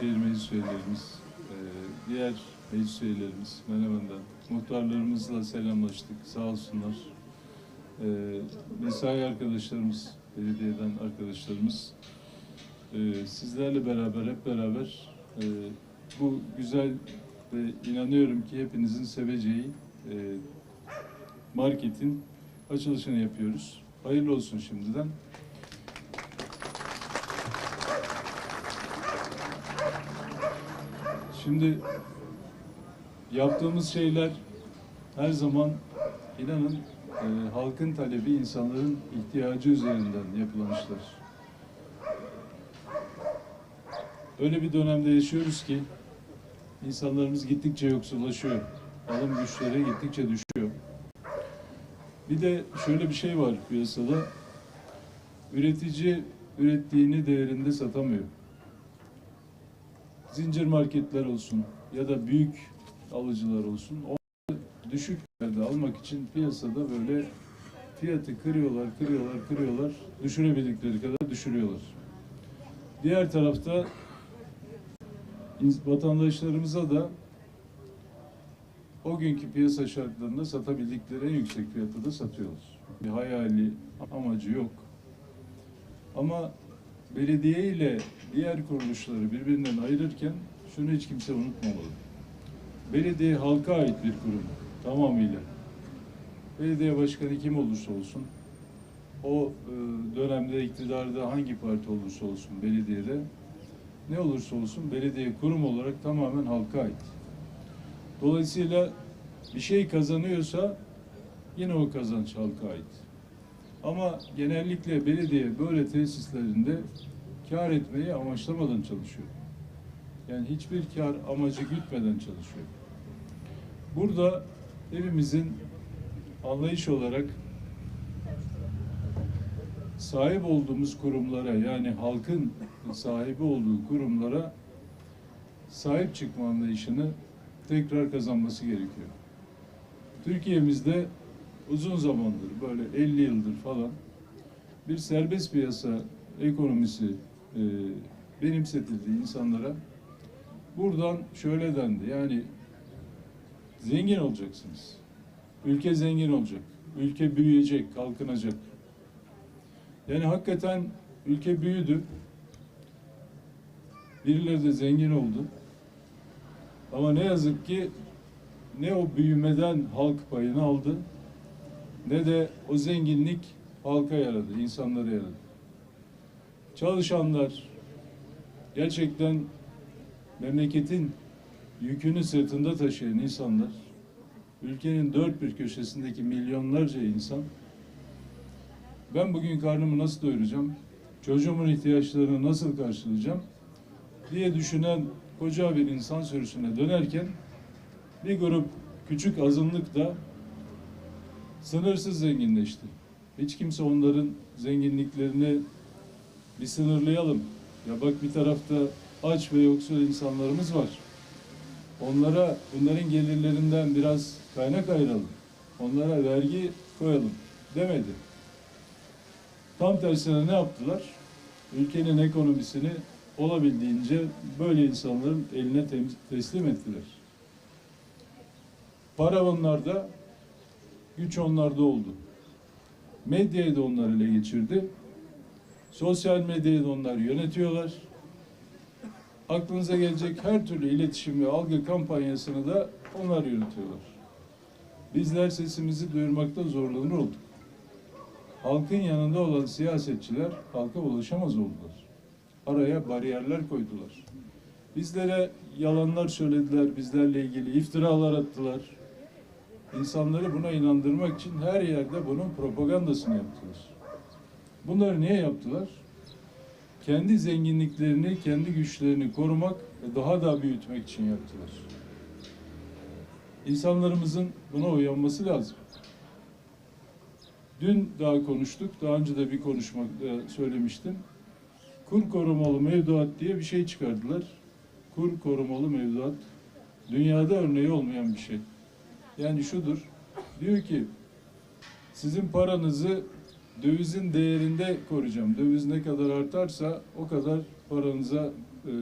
Büyükşehir Meclis üyelerimiz, e, diğer meclis üyelerimiz, Menemen'den, muhtarlarımızla selamlaştık, sağ olsunlar. E, mesai arkadaşlarımız, belediyeden arkadaşlarımız, e, sizlerle beraber, hep beraber bu güzel ve inanıyorum ki hepinizin seveceği marketin açılışını yapıyoruz. Hayırlı olsun şimdiden. Şimdi yaptığımız şeyler her zaman inanın e, halkın talebi, insanların ihtiyacı üzerinden yapılan işler. Öyle bir dönemde yaşıyoruz ki insanlarımız gittikçe yoksullaşıyor. Alım güçleri gittikçe düşüyor. Bir de şöyle bir şey var piyasada. Üretici ürettiğini değerinde satamıyor. Zincir marketler olsun ya da büyük alıcılar olsun. O düşük fiyatı almak için piyasada böyle fiyatı kırıyorlar, kırıyorlar, kırıyorlar. Düşürebildikleri kadar düşürüyorlar. Diğer tarafta vatandaşlarımıza da o günkü piyasa şartlarında satabildikleri en yüksek fiyata da satıyorlar. Bir hayali, amacı yok. Ama belediye ile diğer kuruluşları birbirinden ayırırken şunu hiç kimse unutmamalı. Belediye halka ait bir kurum tamamıyla. Belediye başkanı kim olursa olsun, o e, dönemde iktidarda hangi parti olursa olsun belediyede, ne olursa olsun belediye kurum olarak tamamen halka ait. Dolayısıyla bir şey kazanıyorsa yine o kazanç halka ait. Ama genellikle belediye böyle tesislerinde kar etmeyi amaçlamadan çalışıyor. Yani hiçbir kar amacı gütmeden çalışıyor. Burada hepimizin anlayış olarak sahip olduğumuz kurumlara yani halkın sahibi olduğu kurumlara sahip çıkma anlayışını tekrar kazanması gerekiyor. Türkiye'mizde uzun zamandır böyle 50 yıldır falan bir serbest piyasa ekonomisi e, benimsetildi insanlara. Buradan şöyle dendi yani zengin olacaksınız. Ülke zengin olacak. Ülke büyüyecek, kalkınacak. Yani hakikaten ülke büyüdü. Birileri de zengin oldu. Ama ne yazık ki ne o büyümeden halk payını aldı ne de o zenginlik halka yaradı, insanlara yaradı. Çalışanlar gerçekten memleketin yükünü sırtında taşıyan insanlar, ülkenin dört bir köşesindeki milyonlarca insan, ben bugün karnımı nasıl doyuracağım, çocuğumun ihtiyaçlarını nasıl karşılayacağım diye düşünen koca bir insan sürüsüne dönerken bir grup küçük azınlık da sınırsız zenginleşti. Hiç kimse onların zenginliklerini bir sınırlayalım. Ya bak bir tarafta aç ve yoksul insanlarımız var. Onlara bunların gelirlerinden biraz kaynak ayıralım. Onlara vergi koyalım demedi. Tam tersine ne yaptılar? Ülkenin ekonomisini olabildiğince böyle insanların eline teslim ettiler. Para onlarda, güç onlarda oldu. Medyayı da onlar ele geçirdi. Sosyal medyayı da onlar yönetiyorlar. Aklınıza gelecek her türlü iletişim ve algı kampanyasını da onlar yürütüyorlar. Bizler sesimizi duyurmakta zorlanır olduk. Halkın yanında olan siyasetçiler halka ulaşamaz oldular. Araya bariyerler koydular. Bizlere yalanlar söylediler, bizlerle ilgili iftiralar attılar. İnsanları buna inandırmak için her yerde bunun propagandasını yaptılar. Bunları niye yaptılar? Kendi zenginliklerini, kendi güçlerini korumak ve daha da büyütmek için yaptılar. İnsanlarımızın buna uyanması lazım. Dün daha konuştuk, daha önce de bir konuşmada söylemiştim. Kur korumalı mevduat diye bir şey çıkardılar. Kur korumalı mevduat. Dünyada örneği olmayan bir şey. Yani şudur, diyor ki sizin paranızı dövizin değerinde koruyacağım. Döviz ne kadar artarsa o kadar paranıza e,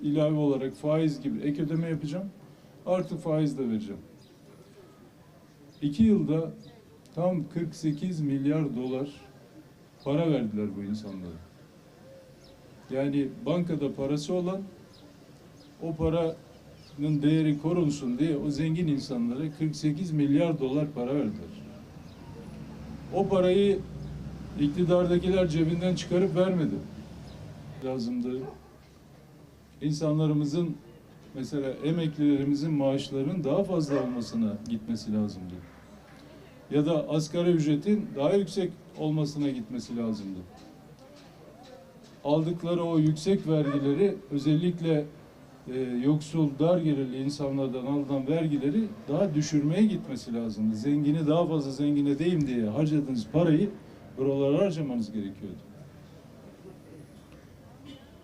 ilave olarak faiz gibi ek ödeme yapacağım. Artı faiz de vereceğim. İki yılda tam 48 milyar dolar para verdiler bu insanlara. Yani bankada parası olan o paranın değeri korunsun diye o zengin insanlara 48 milyar dolar para verdiler. O parayı iktidardakiler cebinden çıkarıp vermedi. Lazımdı. İnsanlarımızın mesela emeklilerimizin maaşlarının daha fazla olmasına gitmesi lazımdı. Ya da asgari ücretin daha yüksek olmasına gitmesi lazımdı. Aldıkları o yüksek vergileri özellikle e, yoksul, dar gelirli insanlardan alınan vergileri daha düşürmeye gitmesi lazımdı. Zengini daha fazla zengin edeyim diye harcadığınız parayı buralara harcamanız gerekiyordu.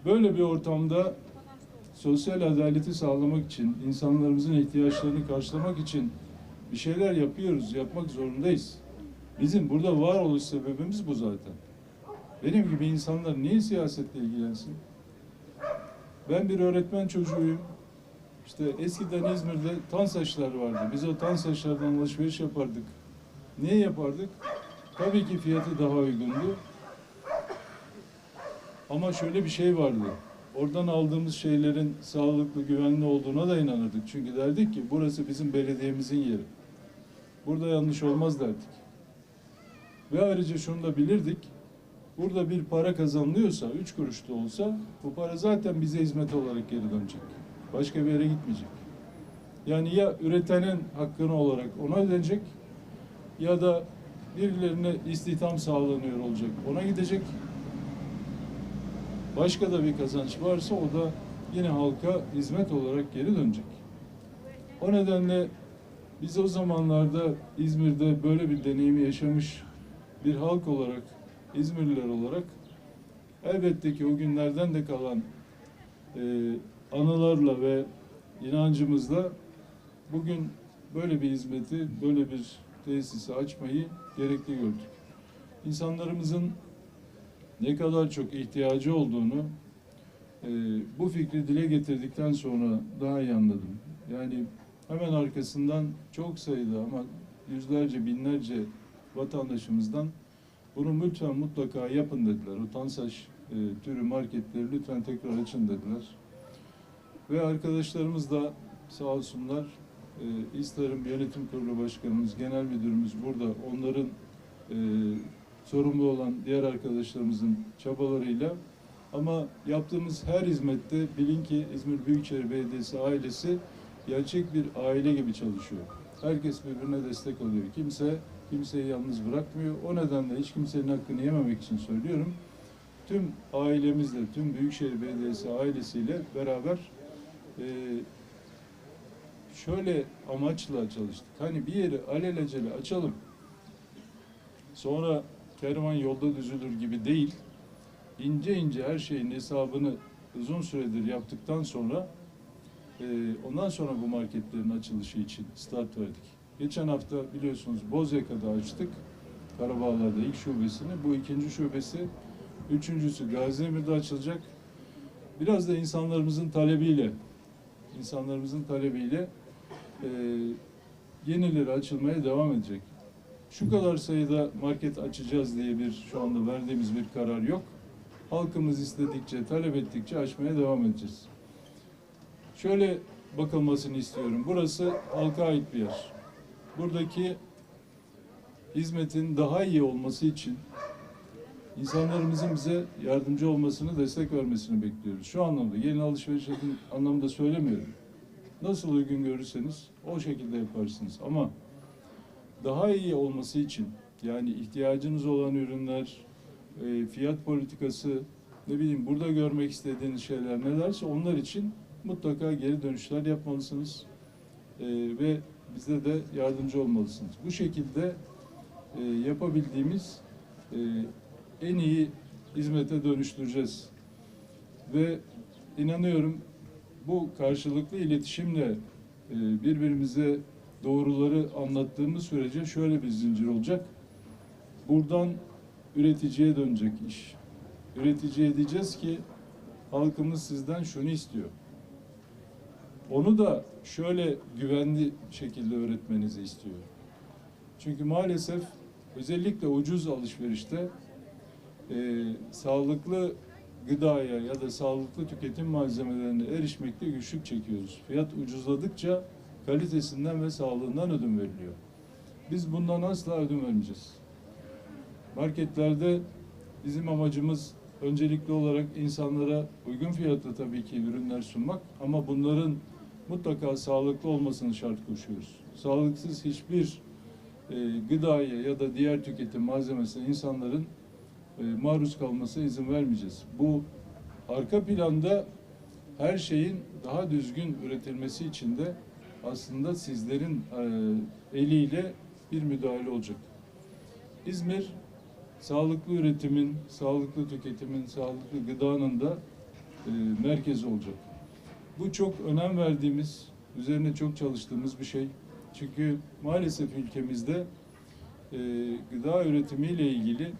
Böyle bir ortamda sosyal adaleti sağlamak için, insanlarımızın ihtiyaçlarını karşılamak için bir şeyler yapıyoruz, yapmak zorundayız. Bizim burada varoluş sebebimiz bu zaten. Benim gibi insanlar niye siyasetle ilgilensin? Ben bir öğretmen çocuğuyum. İşte eskiden İzmir'de tansaçlar vardı. Biz o tansaçlardan alışveriş yapardık. Niye yapardık? Tabii ki fiyatı daha uygundu. Ama şöyle bir şey vardı. Oradan aldığımız şeylerin sağlıklı, güvenli olduğuna da inanırdık. Çünkü derdik ki burası bizim belediyemizin yeri. Burada yanlış olmaz derdik. Ve ayrıca şunu da bilirdik. Burada bir para kazanılıyorsa, üç kuruş da olsa bu para zaten bize hizmet olarak geri dönecek. Başka bir yere gitmeyecek. Yani ya üretenin hakkını olarak ona ödenecek ya da birilerine istihdam sağlanıyor olacak. Ona gidecek. Başka da bir kazanç varsa o da yine halka hizmet olarak geri dönecek. O nedenle biz o zamanlarda İzmir'de böyle bir deneyimi yaşamış bir halk olarak, İzmirliler olarak elbette ki o günlerden de kalan e, anılarla ve inancımızla bugün böyle bir hizmeti, böyle bir tesisi açmayı gerekli gördük. İnsanlarımızın ne kadar çok ihtiyacı olduğunu e, bu fikri dile getirdikten sonra daha iyi anladım. Yani hemen arkasından çok sayıda ama yüzlerce, binlerce vatandaşımızdan bunu lütfen mutlaka yapın dediler. O Tansaç e, türü marketleri lütfen tekrar açın dediler. Ve arkadaşlarımız da sağ olsunlar e, İSTAR'ın yönetim kurulu başkanımız, genel müdürümüz burada. Onların e, sorumlu olan diğer arkadaşlarımızın çabalarıyla ama yaptığımız her hizmette bilin ki İzmir Büyükşehir Belediyesi ailesi gerçek bir aile gibi çalışıyor. Herkes birbirine destek oluyor. Kimse kimseyi yalnız bırakmıyor. O nedenle hiç kimsenin hakkını yememek için söylüyorum. Tüm ailemizle, tüm Büyükşehir Belediyesi ailesiyle beraber e, şöyle amaçla çalıştık. Hani bir yeri alelacele açalım. Sonra kervan yolda düzülür gibi değil. İnce ince her şeyin hesabını uzun süredir yaptıktan sonra e, ondan sonra bu marketlerin açılışı için start verdik. Geçen hafta biliyorsunuz Bozyaka'da açtık. Karabağlar'da ilk şubesini. Bu ikinci şubesi. Üçüncüsü Gaziemir'de açılacak. Biraz da insanlarımızın talebiyle insanlarımızın talebiyle e, yenileri açılmaya devam edecek. Şu kadar sayıda market açacağız diye bir şu anda verdiğimiz bir karar yok. Halkımız istedikçe, talep ettikçe açmaya devam edeceğiz. Şöyle bakılmasını istiyorum. Burası halka ait bir yer. Buradaki hizmetin daha iyi olması için insanlarımızın bize yardımcı olmasını, destek vermesini bekliyoruz. Şu anlamda, yeni alışveriş anlamında söylemiyorum. Nasıl uygun görürseniz o şekilde yaparsınız. Ama daha iyi olması için yani ihtiyacınız olan ürünler, e, fiyat politikası, ne bileyim burada görmek istediğiniz şeyler nelerse onlar için mutlaka geri dönüşler yapmalısınız. E, ve bize de yardımcı olmalısınız. Bu şekilde e, yapabildiğimiz e, en iyi hizmete dönüştüreceğiz. Ve inanıyorum bu karşılıklı iletişimle e, birbirimize doğruları anlattığımız sürece şöyle bir zincir olacak. Buradan üreticiye dönecek iş. Üreticiye diyeceğiz ki halkımız sizden şunu istiyor. Onu da şöyle güvenli şekilde öğretmenizi istiyor. Çünkü maalesef özellikle ucuz alışverişte e, sağlıklı gıdaya ya da sağlıklı tüketim malzemelerine erişmekte güçlük çekiyoruz. Fiyat ucuzladıkça kalitesinden ve sağlığından ödün veriliyor. Biz bundan asla ödün vermeyeceğiz. Marketlerde bizim amacımız öncelikli olarak insanlara uygun fiyatlı tabii ki ürünler sunmak ama bunların mutlaka sağlıklı olmasını şart koşuyoruz. Sağlıksız hiçbir e, gıdaya ya da diğer tüketim malzemesine insanların e, maruz kalmasına izin vermeyeceğiz. Bu arka planda her şeyin daha düzgün üretilmesi için de aslında sizlerin e, eliyle bir müdahale olacak. İzmir sağlıklı üretimin, sağlıklı tüketimin, sağlıklı gıdanın da e, merkezi olacak. Bu çok önem verdiğimiz, üzerine çok çalıştığımız bir şey. Çünkü maalesef ülkemizde e, gıda üretimiyle ilgili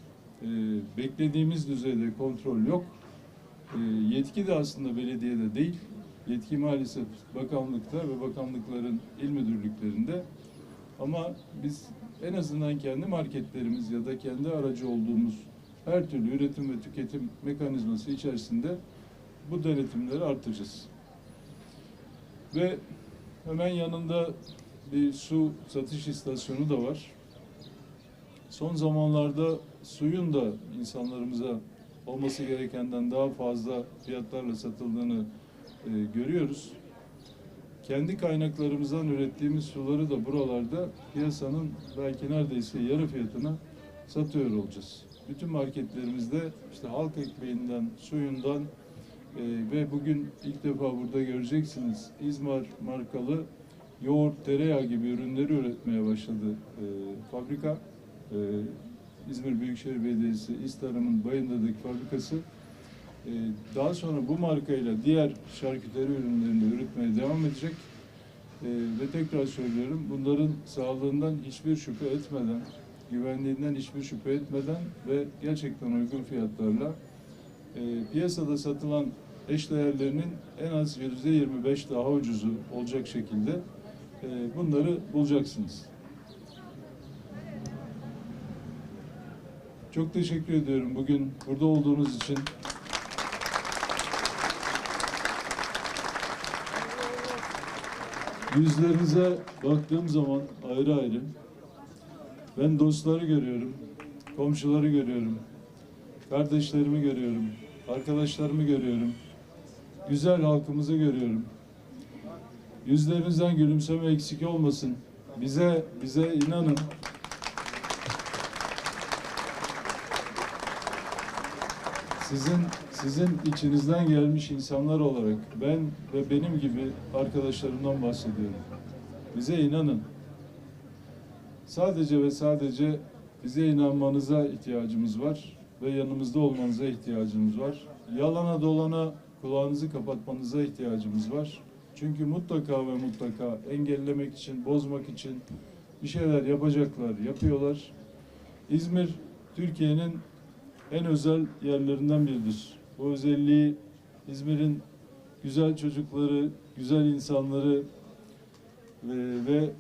e, beklediğimiz düzeyde kontrol yok. E, yetki de aslında belediyede değil. Yetki maalesef bakanlıkta ve bakanlıkların il müdürlüklerinde. Ama biz en azından kendi marketlerimiz ya da kendi aracı olduğumuz her türlü üretim ve tüketim mekanizması içerisinde bu denetimleri artıracağız. Ve hemen yanında bir su satış istasyonu da var. Son zamanlarda suyun da insanlarımıza olması gerekenden daha fazla fiyatlarla satıldığını e, görüyoruz. Kendi kaynaklarımızdan ürettiğimiz suları da buralarda piyasanın belki neredeyse yarı fiyatına satıyor olacağız. Bütün marketlerimizde işte halk ekmeğinden, suyundan e, ve bugün ilk defa burada göreceksiniz İzmar markalı yoğurt, tereyağı gibi ürünleri üretmeye başladı e, fabrika. E, İzmir Büyükşehir Belediyesi İstarım'ın Bayındır'daki fabrikası. E, daha sonra bu markayla diğer şarküteri ürünlerini üretmeye devam edecek. E, ve tekrar söylüyorum bunların sağlığından hiçbir şüphe etmeden, güvenliğinden hiçbir şüphe etmeden ve gerçekten uygun fiyatlarla e, piyasada satılan eşdeğerlerinin en az yüzde 25 daha ucuzu olacak şekilde e, bunları bulacaksınız. Çok teşekkür ediyorum bugün burada olduğunuz için. Yüzlerinize baktığım zaman ayrı ayrı ben dostları görüyorum, komşuları görüyorum, kardeşlerimi görüyorum, arkadaşlarımı görüyorum, güzel halkımızı görüyorum. Yüzlerinizden gülümseme eksik olmasın. Bize bize inanın. Sizin sizin içinizden gelmiş insanlar olarak ben ve benim gibi arkadaşlarımdan bahsediyorum. Bize inanın. Sadece ve sadece bize inanmanıza ihtiyacımız var ve yanımızda olmanıza ihtiyacımız var. Yalana dolana kulağınızı kapatmanıza ihtiyacımız var. Çünkü mutlaka ve mutlaka engellemek için, bozmak için bir şeyler yapacaklar, yapıyorlar. İzmir Türkiye'nin en özel yerlerinden biridir. Bu özelliği İzmir'in güzel çocukları, güzel insanları ve, ve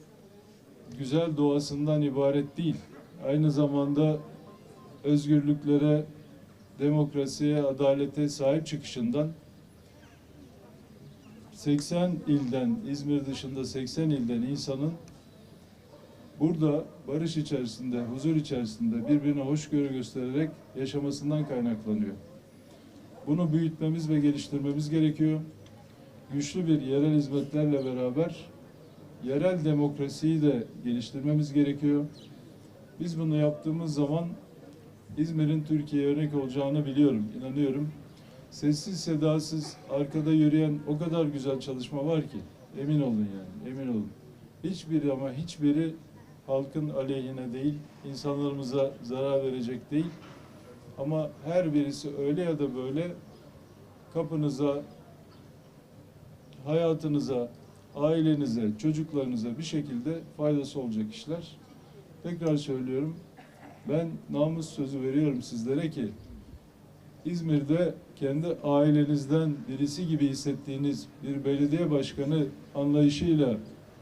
güzel doğasından ibaret değil. Aynı zamanda özgürlüklere, demokrasiye, adalete sahip çıkışından 80 ilden, İzmir dışında 80 ilden insanın burada barış içerisinde, huzur içerisinde birbirine hoşgörü göstererek yaşamasından kaynaklanıyor. Bunu büyütmemiz ve geliştirmemiz gerekiyor. Güçlü bir yerel hizmetlerle beraber yerel demokrasiyi de geliştirmemiz gerekiyor. Biz bunu yaptığımız zaman İzmir'in Türkiye'ye örnek olacağını biliyorum, inanıyorum. Sessiz sedasız arkada yürüyen o kadar güzel çalışma var ki emin olun yani, emin olun. Hiçbiri ama hiçbiri halkın aleyhine değil, insanlarımıza zarar verecek değil. Ama her birisi öyle ya da böyle kapınıza, hayatınıza, ailenize, çocuklarınıza bir şekilde faydası olacak işler. Tekrar söylüyorum. Ben namus sözü veriyorum sizlere ki İzmir'de kendi ailenizden birisi gibi hissettiğiniz bir belediye başkanı anlayışıyla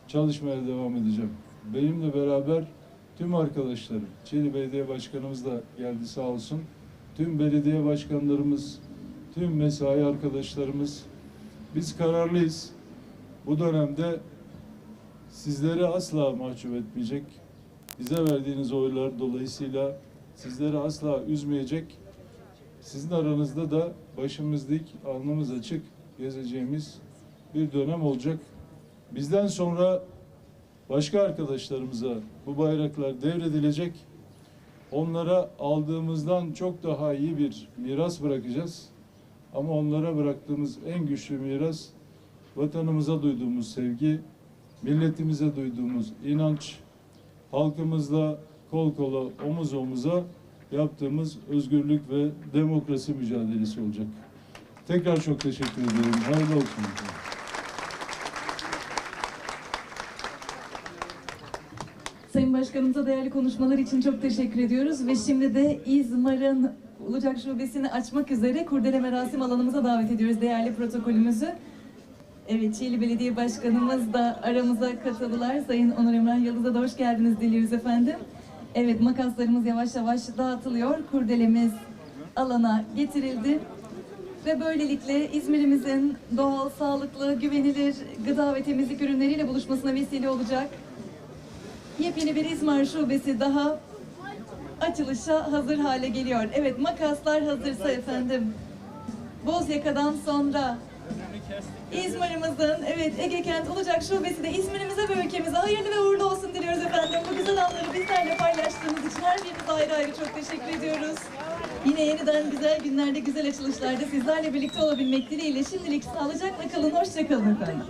çalışmaya devam edeceğim. Benimle beraber tüm arkadaşlarım, Çiğli Belediye Başkanımız da geldi sağ olsun. Tüm belediye başkanlarımız, tüm mesai arkadaşlarımız, biz kararlıyız. Bu dönemde sizleri asla mahcup etmeyecek, bize verdiğiniz oylar dolayısıyla sizleri asla üzmeyecek, sizin aranızda da başımız dik, alnımız açık gezeceğimiz bir dönem olacak. Bizden sonra başka arkadaşlarımıza bu bayraklar devredilecek. Onlara aldığımızdan çok daha iyi bir miras bırakacağız. Ama onlara bıraktığımız en güçlü miras vatanımıza duyduğumuz sevgi, milletimize duyduğumuz inanç, halkımızla kol kola, omuz omuza yaptığımız özgürlük ve demokrasi mücadelesi olacak. Tekrar çok teşekkür ederim. Hayırlı olsun. Sayın Başkanımıza değerli konuşmalar için çok teşekkür ediyoruz ve şimdi de İzmar'ın Ulucak Şubesi'ni açmak üzere kurdele merasim alanımıza davet ediyoruz değerli protokolümüzü. Evet, Çiğli Belediye Başkanımız da aramıza katıldılar. Sayın Onur Emrah Yıldız'a da hoş geldiniz diliyoruz efendim. Evet, makaslarımız yavaş yavaş dağıtılıyor. Kurdelemiz alana getirildi. Ve böylelikle İzmir'imizin doğal, sağlıklı, güvenilir gıda ve temizlik ürünleriyle buluşmasına vesile olacak. Yepyeni bir İzmir şubesi daha açılışa hazır hale geliyor. Evet makaslar hazırsa efendim. Bozyaka'dan sonra İzmir'imizin evet Ege Kent olacak şubesi de İzmir'imize ve ülkemize hayırlı ve uğurlu olsun diliyoruz efendim. Bu güzel anları bizlerle paylaştığınız için her birinize ayrı ayrı çok teşekkür ediyoruz. Yine yeniden güzel günlerde, güzel açılışlarda sizlerle birlikte olabilmek dileğiyle şimdilik sağlıcakla kalın, hoşça kalın efendim.